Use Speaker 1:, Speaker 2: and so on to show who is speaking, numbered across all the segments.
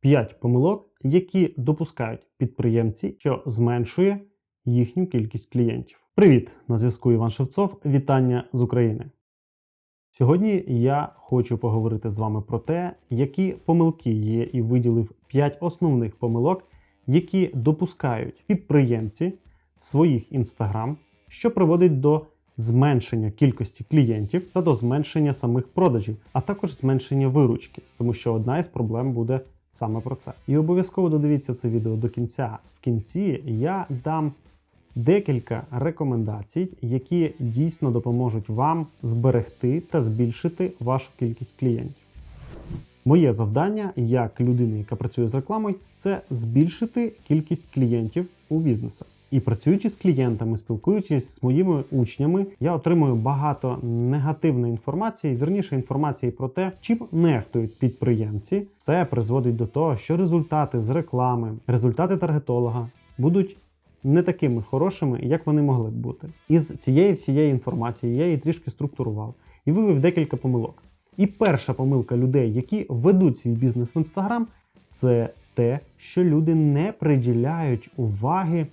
Speaker 1: 5 помилок, які допускають підприємці, що зменшує їхню кількість клієнтів. Привіт! На зв'язку Іван Шевцов. Вітання з України. Сьогодні я хочу поговорити з вами про те, які помилки є, і виділив 5 основних помилок, які допускають підприємці в своїх інстаграм, що приводить до зменшення кількості клієнтів та до зменшення самих продажів, а також зменшення виручки, тому що одна із проблем буде саме про це. І обов'язково додивіться це відео до кінця. В кінці я дам декілька рекомендацій, які дійсно допоможуть вам зберегти та збільшити вашу кількість клієнтів. Моє завдання як людини, яка працює з рекламою, це збільшити кількість клієнтів у бізнесах. І працюючи з клієнтами, спілкуючись з моїми учнями, я отримую багато негативної інформації, вірніше інформації про те, чим нехтують підприємці. Це призводить до того, що результати з реклами, результати таргетолога будуть не такими хорошими, як вони могли б бути. Із цієї всієї інформації я її трішки структурував і вивів декілька помилок. І перша помилка людей, які ведуть свій бізнес в інстаграм, це те, що люди не приділяють уваги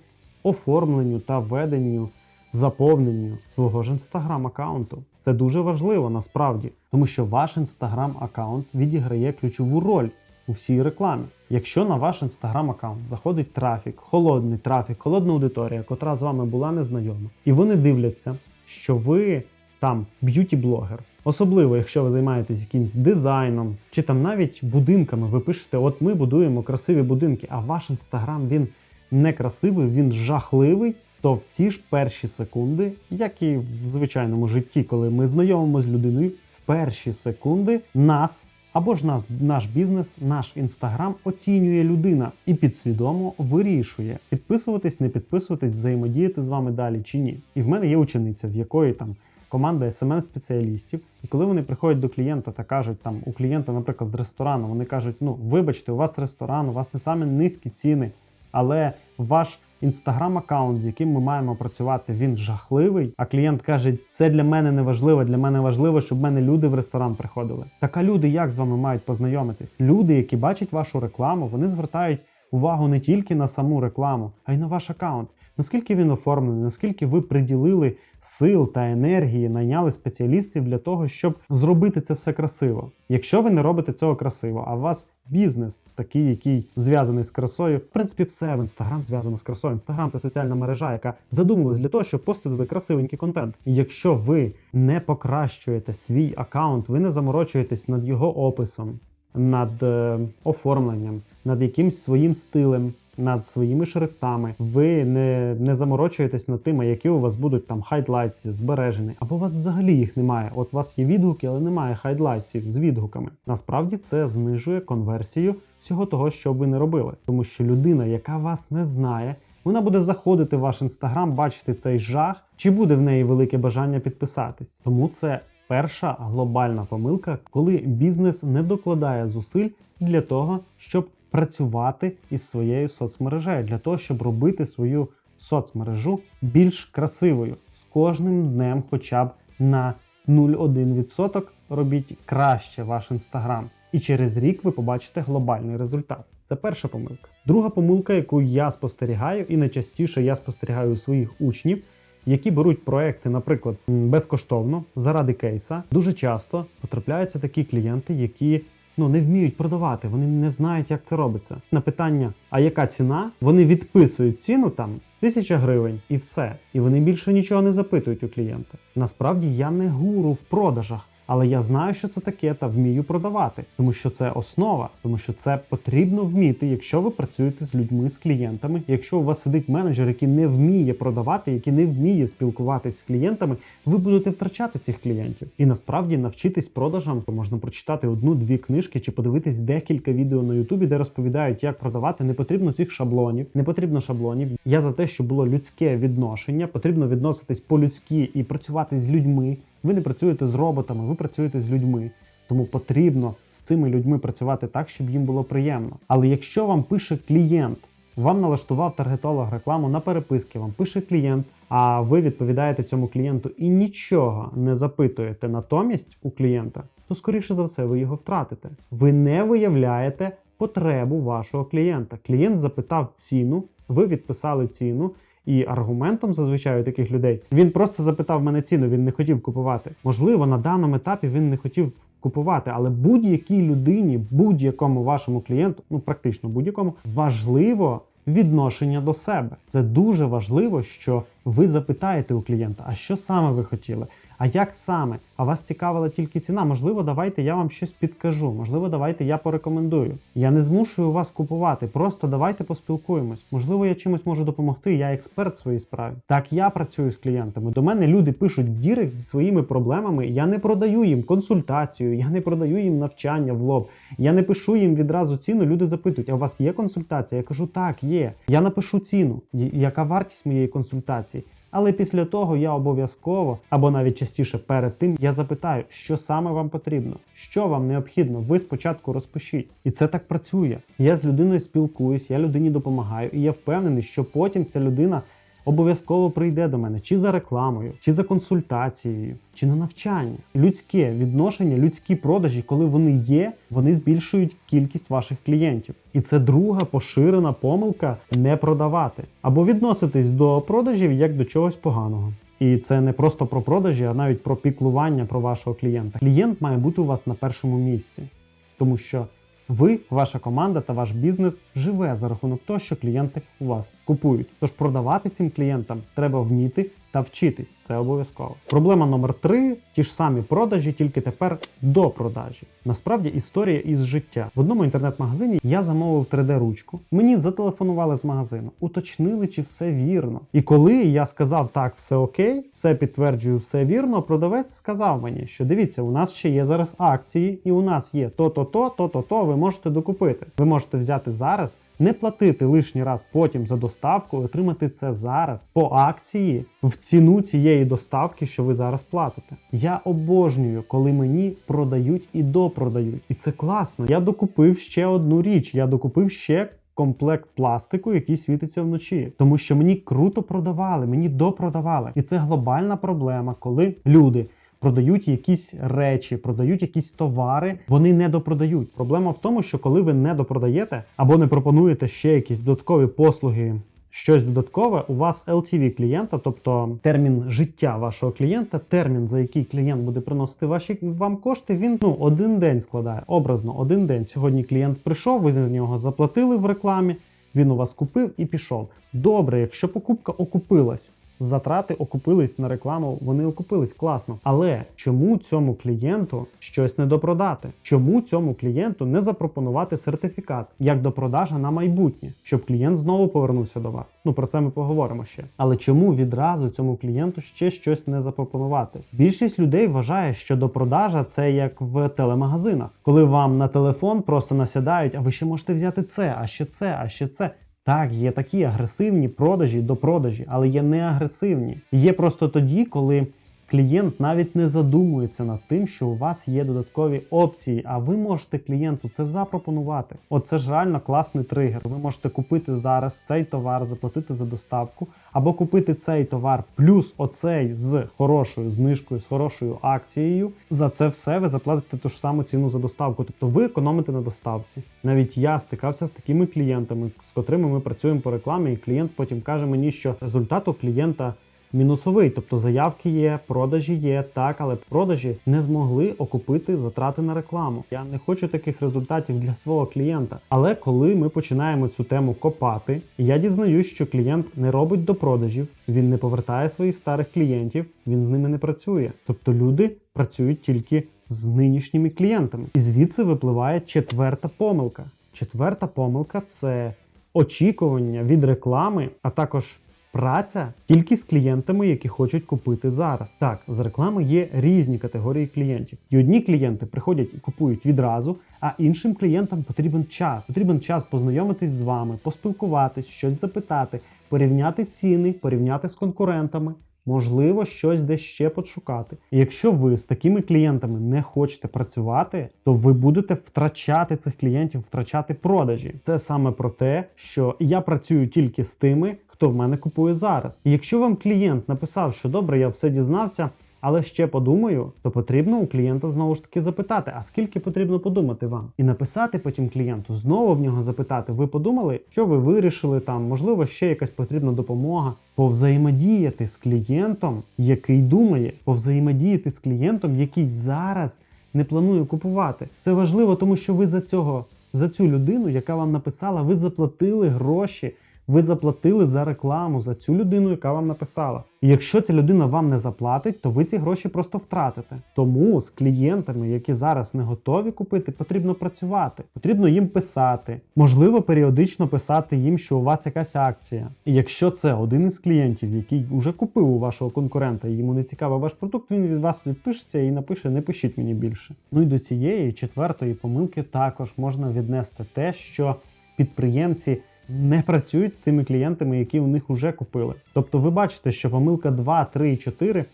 Speaker 1: оформленню та веденню, заповненню свого ж інстаграм-аккаунту. Це дуже важливо насправді, тому що ваш інстаграм-аккаунт відіграє ключову роль у всій рекламі. Якщо на ваш інстаграм-аккаунт заходить трафік, холодний трафік, холодна аудиторія, котра з вами була незнайома, і вони дивляться, що ви там б'юті-блогер. Особливо, якщо ви займаєтесь якимсь дизайном чи там навіть будинками, ви пишете, от ми будуємо красиві будинки, а ваш інстаграм він не красивий, він жахливий. То в ці ж перші секунди, як і в звичайному житті, коли ми знайомимося з людиною, в перші секунди нас або ж нас, наш бізнес, наш інстаграм оцінює людина і підсвідомо вирішує, підписуватись, не підписуватись, взаємодіяти з вами далі чи ні. І в мене є учениця, в якої там команда smm спеціалістів, і коли вони приходять до клієнта та кажуть, там у клієнта, наприклад, ресторану, вони кажуть: ну вибачте, у вас ресторан, у вас не саме низькі ціни, але ваш інстаграм-аккаунт, з яким ми маємо працювати, він жахливий. А клієнт каже, це для мене не важливо. Для мене важливо, щоб в мене люди в ресторан приходили. Так а люди як з вами мають познайомитись? Люди, які бачать вашу рекламу, вони звертають увагу не тільки на саму рекламу, а й на ваш аккаунт. Наскільки він оформлений, наскільки ви приділили сил та енергії, найняли спеціалістів для того, щоб зробити це все красиво. Якщо ви не робите цього красиво, а у вас бізнес такий, який зв'язаний з красою, в принципі, все в інстаграм зв'язано з красою. Інстаграм це соціальна мережа, яка задумалась для того, щоб постити красивенький контент. І якщо ви не покращуєте свій аккаунт, ви не заморочуєтесь над його описом, над е, оформленням, над якимсь своїм стилем. Над своїми шрифтами, ви не не заморочуєтесь над тим, які у вас будуть там хайдлайтси збережені, або у вас взагалі їх немає. От у вас є відгуки, але немає хайдлайтсів з відгуками. Насправді це знижує конверсію всього того, що ви не робили, тому що людина, яка вас не знає, вона буде заходити в ваш інстаграм, бачити цей жах, чи буде в неї велике бажання підписатись. Тому це перша глобальна помилка, коли бізнес не докладає зусиль для того, щоб працювати із своєю соцмережею для того, щоб робити свою соцмережу більш красивою з кожним днем, хоча б на 0,1% робіть краще ваш інстаграм. І через рік ви побачите глобальний результат. Це перша помилка. Друга помилка, яку я спостерігаю, і найчастіше я спостерігаю у своїх учнів, які беруть проекти, наприклад, безкоштовно заради кейса. Дуже часто потрапляються такі клієнти, які ну не вміють продавати, вони не знають, як це робиться. На питання, а яка ціна? Вони відписують ціну там тисяча гривень і все. І вони більше нічого не запитують у клієнта. Насправді я не гуру в продажах. Але я знаю, що це таке, та вмію продавати, тому що це основа, тому що це потрібно вміти, якщо ви працюєте з людьми, з клієнтами. Якщо у вас сидить менеджер, який не вміє продавати, який не вміє спілкуватись з клієнтами, ви будете втрачати цих клієнтів. І насправді навчитись продажам, то можна прочитати одну-дві книжки чи подивитись декілька відео на Ютубі, де розповідають, як продавати. Не потрібно цих шаблонів, не потрібно шаблонів. Я за те, щоб було людське відношення, потрібно відноситись по-людськи і працювати з людьми. Ви не працюєте з роботами, ви працюєте з людьми. Тому потрібно з цими людьми працювати так, щоб їм було приємно. Але якщо вам пише клієнт, вам налаштував таргетолог рекламу на переписки, вам пише клієнт, а ви відповідаєте цьому клієнту і нічого не запитуєте натомість у клієнта, то скоріше за все ви його втратите. Ви не виявляєте потребу вашого клієнта. Клієнт запитав ціну, ви відписали ціну. І аргументом зазвичай у таких людей він просто запитав мене ціну, він не хотів купувати. Можливо, на даному етапі він не хотів купувати, але будь-якій людині, будь-якому вашому клієнту, ну практично будь-якому, важливо відношення до себе. Це дуже важливо, що ви запитаєте у клієнта, а що саме ви хотіли, а як саме? А вас цікавила тільки ціна. Можливо, давайте я вам щось підкажу. Можливо, давайте я порекомендую. Я не змушую вас купувати. Просто давайте поспілкуємось. Можливо, я чимось можу допомогти. Я експерт в своїй справі. Так я працюю з клієнтами. До мене люди пишуть Дірект зі своїми проблемами. Я не продаю їм консультацію, я не продаю їм навчання в лоб. Я не пишу їм відразу ціну. Люди запитують: а у вас є консультація? Я кажу, так, є. Я напишу ціну. Яка вартість моєї консультації? Але після того я обов'язково, або навіть частіше перед тим, я запитаю, що саме вам потрібно, що вам необхідно. Ви спочатку розпишіть. І це так працює. Я з людиною спілкуюсь, я людині допомагаю, і я впевнений, що потім ця людина обов'язково прийде до мене чи за рекламою, чи за консультацією, чи на навчання. Людське відношення, людські продажі, коли вони є, вони збільшують кількість ваших клієнтів. І це друга поширена помилка не продавати або відноситись до продажів як до чогось поганого. І це не просто про продажі, а навіть про піклування про вашого клієнта. Клієнт має бути у вас на першому місці, тому що ви, ваша команда та ваш бізнес живе за рахунок того, що клієнти у вас купують. Тож продавати цим клієнтам треба вміти та вчитись. Це обов'язково. Проблема номер три: ті ж самі продажі, тільки тепер до продажі. Насправді історія із життя. В одному інтернет-магазині я замовив 3D-ручку. Мені зателефонували з магазину, уточнили, чи все вірно. І коли я сказав так, все окей, все підтверджую, все вірно, продавець сказав мені, що дивіться, у нас ще є зараз акції, і у нас є то-то, то, то-то, то, ви можете докупити. Ви можете взяти зараз. Не платити лишній раз потім за доставку, отримати це зараз по акції в ціну цієї доставки, що ви зараз платите. Я обожнюю, коли мені продають і допродають. І це класно. Я докупив ще одну річ. Я докупив ще. Комплект пластику, який світиться вночі, тому що мені круто продавали, мені допродавали, і це глобальна проблема, коли люди продають якісь речі, продають якісь товари, вони не допродають. Проблема в тому, що коли ви не допродаєте або не пропонуєте ще якісь додаткові послуги. Щось додаткове, у вас LTV клієнта, тобто термін життя вашого клієнта, термін, за який клієнт буде приносити ваші вам кошти, він ну один день складає. Образно, один день. Сьогодні клієнт прийшов, ви з нього заплатили в рекламі, він у вас купив і пішов. Добре, якщо покупка окупилась, затрати окупились на рекламу, вони окупились класно. Але чому цьому клієнту щось не допродати? Чому цьому клієнту не запропонувати сертифікат як до продажа на майбутнє, щоб клієнт знову повернувся до вас? Ну про це ми поговоримо ще. Але чому відразу цьому клієнту ще щось не запропонувати? Більшість людей вважає, що до продажа це як в телемагазинах, коли вам на телефон просто насядають, а ви ще можете взяти це, а ще це, а ще це. Так, є такі агресивні продажі до продажі, але є не агресивні. Є просто тоді, коли клієнт навіть не задумується над тим, що у вас є додаткові опції, а ви можете клієнту це запропонувати. Оце ж реально класний тригер. Ви можете купити зараз цей товар, заплатити за доставку, або купити цей товар плюс оцей з хорошою знижкою, з хорошою акцією. За це все ви заплатите ту ж саму ціну за доставку. Тобто ви економите на доставці. Навіть я стикався з такими клієнтами, з котрими ми працюємо по рекламі, і клієнт потім каже мені, що результат у клієнта. Мінусовий, тобто заявки є, продажі є, так, але продажі не змогли окупити затрати на рекламу. Я не хочу таких результатів для свого клієнта. Але коли ми починаємо цю тему копати, я дізнаюсь, що клієнт не робить до продажів, він не повертає своїх старих клієнтів, він з ними не працює. Тобто люди працюють тільки з нинішніми клієнтами. І звідси випливає четверта помилка. Четверта помилка це очікування від реклами, а також праця тільки з клієнтами, які хочуть купити зараз. Так, з реклами є різні категорії клієнтів. І одні клієнти приходять і купують відразу, а іншим клієнтам потрібен час. Потрібен час познайомитись з вами, поспілкуватись, щось запитати, порівняти ціни, порівняти з конкурентами. Можливо, щось десь ще подшукати. Якщо ви з такими клієнтами не хочете працювати, то ви будете втрачати цих клієнтів, втрачати продажі. Це саме про те, що я працюю тільки з тими, хто в мене купує зараз. І якщо вам клієнт написав, що добре, я все дізнався, але ще подумаю, то потрібно у клієнта знову ж таки запитати, а скільки потрібно подумати вам, і написати потім клієнту, знову в нього запитати. Ви подумали, що ви вирішили там, можливо, ще якась потрібна допомога. Повзаємодіяти з клієнтом, який думає, повзаємодіяти з клієнтом, який зараз не планує купувати. Це важливо, тому що ви за цього, за цю людину, яка вам написала, ви заплатили гроші. Ви заплатили за рекламу за цю людину, яка вам написала. І якщо ця людина вам не заплатить, то ви ці гроші просто втратите. Тому з клієнтами, які зараз не готові купити, потрібно працювати. Потрібно їм писати. Можливо, періодично писати їм, що у вас якась акція. І якщо це один із клієнтів, який вже купив у вашого конкурента, і йому не цікавий ваш продукт, він від вас відпишеться і напише: не пишіть мені більше. Ну і до цієї четвертої помилки також можна віднести те, що підприємці не працюють з тими клієнтами, які у них вже купили. Тобто ви бачите, що помилка 2, 3 і 4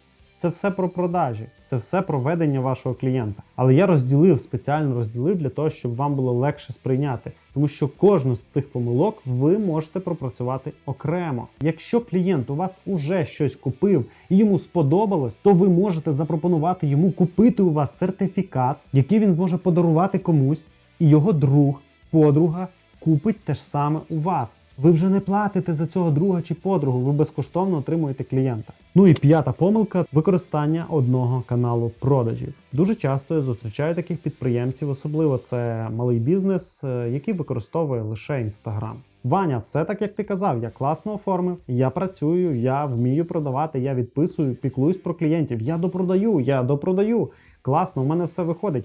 Speaker 1: це все про продажі, це все про ведення вашого клієнта. Але я розділив, спеціально розділив для того, щоб вам було легше сприйняти, тому що кожну з цих помилок ви можете пропрацювати окремо. Якщо клієнт у вас уже щось купив і йому сподобалось, то ви можете запропонувати йому купити у вас сертифікат, який він зможе подарувати комусь, і його друг, подруга купить те ж саме у вас. Ви вже не платите за цього друга чи подругу, ви безкоштовно отримуєте клієнта. Ну і п'ята помилка використання одного каналу продажів. Дуже часто я зустрічаю таких підприємців, особливо це малий бізнес, е, який використовує лише інстаграм. Ваня, все так як ти казав, я класно оформив, я працюю, я вмію продавати, я відписую, піклуюсь про клієнтів, я допродаю, я допродаю. Класно, у мене все виходить.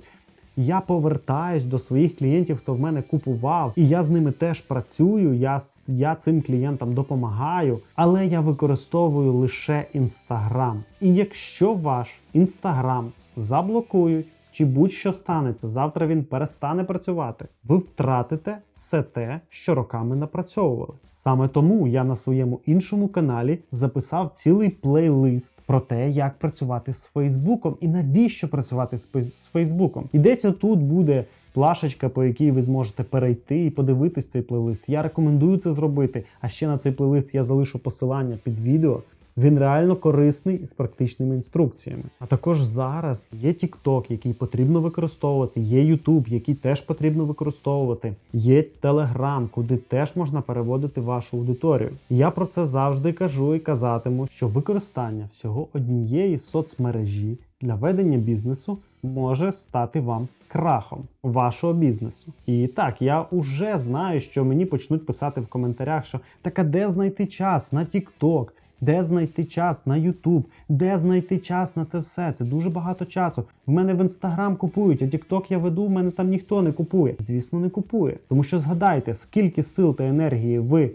Speaker 1: Я повертаюсь до своїх клієнтів, хто в мене купував, і я з ними теж працюю. Я я цим клієнтам допомагаю, але я використовую лише інстаграм. І якщо ваш інстаграм заблокують, чи будь-що станеться, завтра він перестане працювати, ви втратите все те, що роками напрацьовували. Саме тому я на своєму іншому каналі записав цілий плейлист про те, як працювати з Фейсбуком і навіщо працювати з Фейсбуком. І десь отут буде плашечка, по якій ви зможете перейти і подивитись цей плейлист. Я рекомендую це зробити. А ще на цей плейлист я залишу посилання під відео. Він реально корисний з практичними інструкціями. А також зараз є TikTok, який потрібно використовувати, є YouTube, який теж потрібно використовувати, є Telegram, куди теж можна переводити вашу аудиторію. Я про це завжди кажу і казатиму, що використання всього однієї соцмережі для ведення бізнесу може стати вам крахом вашого бізнесу. І так, я вже знаю, що мені почнуть писати в коментарях, що так а де знайти час на TikTok, де знайти час на YouTube, де знайти час на це все. Це дуже багато часу. В мене в Інстаграм купують, а TikTok я веду, в мене там ніхто не купує. Звісно, не купує. Тому що згадайте, скільки сил та енергії ви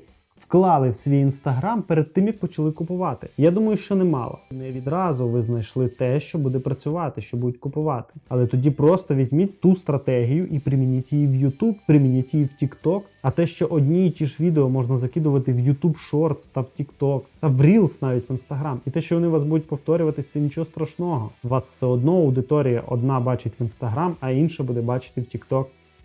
Speaker 1: вклали в свій інстаграм перед тим, як почали купувати. Я думаю, що немало. Не відразу ви знайшли те, що буде працювати, що будуть купувати. Але тоді просто візьміть ту стратегію і примініть її в YouTube, примініть її в TikTok. А те, що одні і ті ж відео можна закидувати в YouTube Shorts та в TikTok, та в Reels навіть в Instagram. І те, що вони вас будуть повторюватись, це нічого страшного. Вас все одно аудиторія одна бачить в Instagram, а інша буде бачити в TikTok,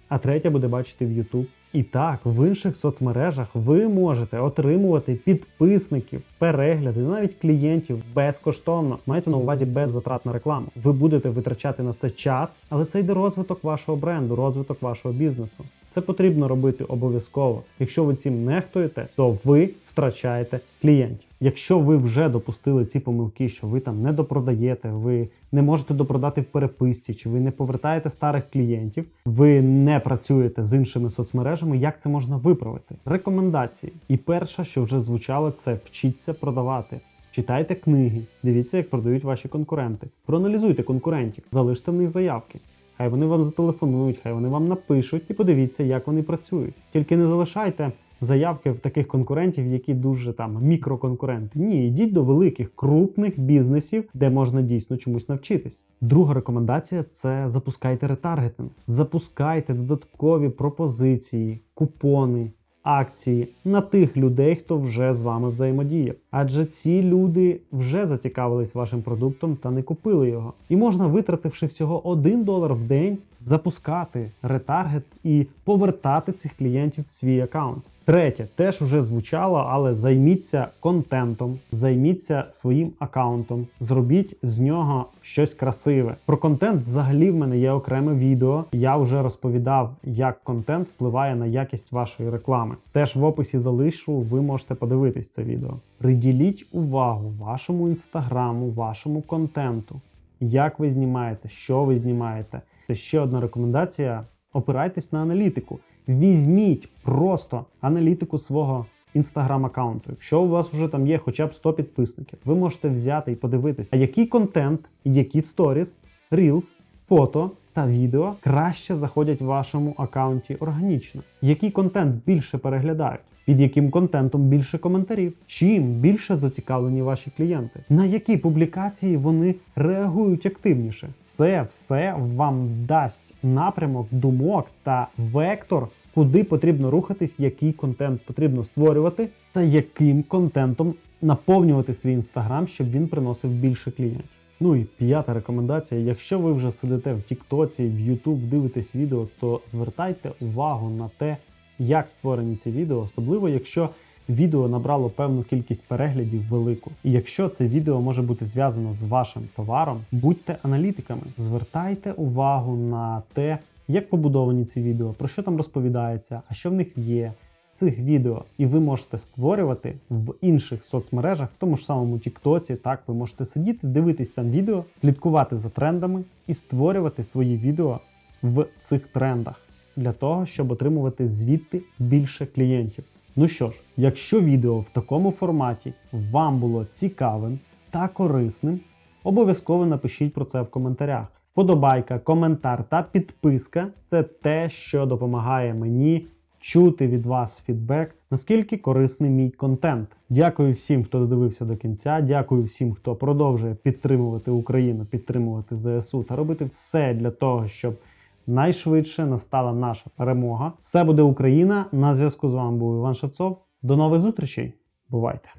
Speaker 1: а третя буде бачити в YouTube. І так, в інших соцмережах ви можете отримувати підписників, перегляди, навіть клієнтів безкоштовно. Мається на увазі без затрат на рекламу. Ви будете витрачати на це час, але це йде розвиток вашого бренду, розвиток вашого бізнесу. Це потрібно робити обов'язково. Якщо ви цим нехтуєте, то ви втрачаєте клієнтів. Якщо ви вже допустили ці помилки, що ви там не допродаєте, ви не можете допродати в переписці, чи ви не повертаєте старих клієнтів, ви не працюєте з іншими соцмережами, як це можна виправити? Рекомендації. І перше, що вже звучало, це вчіться продавати. Читайте книги, дивіться, як продають ваші конкуренти. Проаналізуйте конкурентів, залиште в них заявки. Хай вони вам зателефонують, хай вони вам напишуть і подивіться, як вони працюють. Тільки не залишайте заявки в таких конкурентів, які дуже там мікроконкуренти. Ні, йдіть до великих крупних бізнесів, де можна дійсно чомусь навчитись. Друга рекомендація це запускайте ретаргетинг. Запускайте додаткові пропозиції, купони. Акції на тих людей, хто вже з вами взаємодіяв. Адже ці люди вже зацікавились вашим продуктом та не купили його. І можна, витративши всього 1 долар в день, запускати ретаргет і повертати цих клієнтів в свій аккаунт. Третє, теж уже звучало, але займіться контентом, займіться своїм аккаунтом, зробіть з нього щось красиве. Про контент взагалі в мене є окреме відео. Я вже розповідав, як контент впливає на якість вашої реклами. Теж в описі залишу, ви можете подивитись це відео. Приділіть увагу вашому інстаграму, вашому контенту, як ви знімаєте, що ви знімаєте. Це ще одна рекомендація: опирайтесь на аналітику. Візьміть просто аналітику свого інстаграм-аккаунту. Якщо у вас вже там є хоча б 100 підписників, ви можете взяти і подивитися, а який контент, які сторіс, рілс, фото та відео краще заходять в вашому аккаунті органічно. Який контент більше переглядають? Під яким контентом більше коментарів? Чим більше зацікавлені ваші клієнти? На які публікації вони реагують активніше? Це все вам дасть напрямок думок та вектор, куди потрібно рухатись, який контент потрібно створювати, та яким контентом наповнювати свій інстаграм, щоб він приносив більше клієнтів. Ну і п'ята рекомендація: якщо ви вже сидите в Тіктоці, в YouTube, дивитесь відео, то звертайте увагу на те, як створені ці відео, особливо якщо відео набрало певну кількість переглядів велику. І якщо це відео може бути зв'язано з вашим товаром, будьте аналітиками, звертайте увагу на те, як побудовані ці відео, про що там розповідається, а що в них є. Цих відео, і ви можете створювати в інших соцмережах, в тому ж самому Тіктоці. Так, ви можете сидіти, дивитись там відео, слідкувати за трендами і створювати свої відео в цих трендах для того, щоб отримувати звідти більше клієнтів. Ну що ж, якщо відео в такому форматі вам було цікавим та корисним, обов'язково напишіть про це в коментарях. Вподобайка, коментар та підписка це те, що допомагає мені чути від вас фідбек, наскільки корисний мій контент. Дякую всім, хто додивився до кінця. Дякую всім, хто продовжує підтримувати Україну, підтримувати ЗСУ та робити все для того, щоб найшвидше настала наша перемога. Все буде Україна. На зв'язку з вами був Іван Шевцов. До нових зустрічей. Бувайте!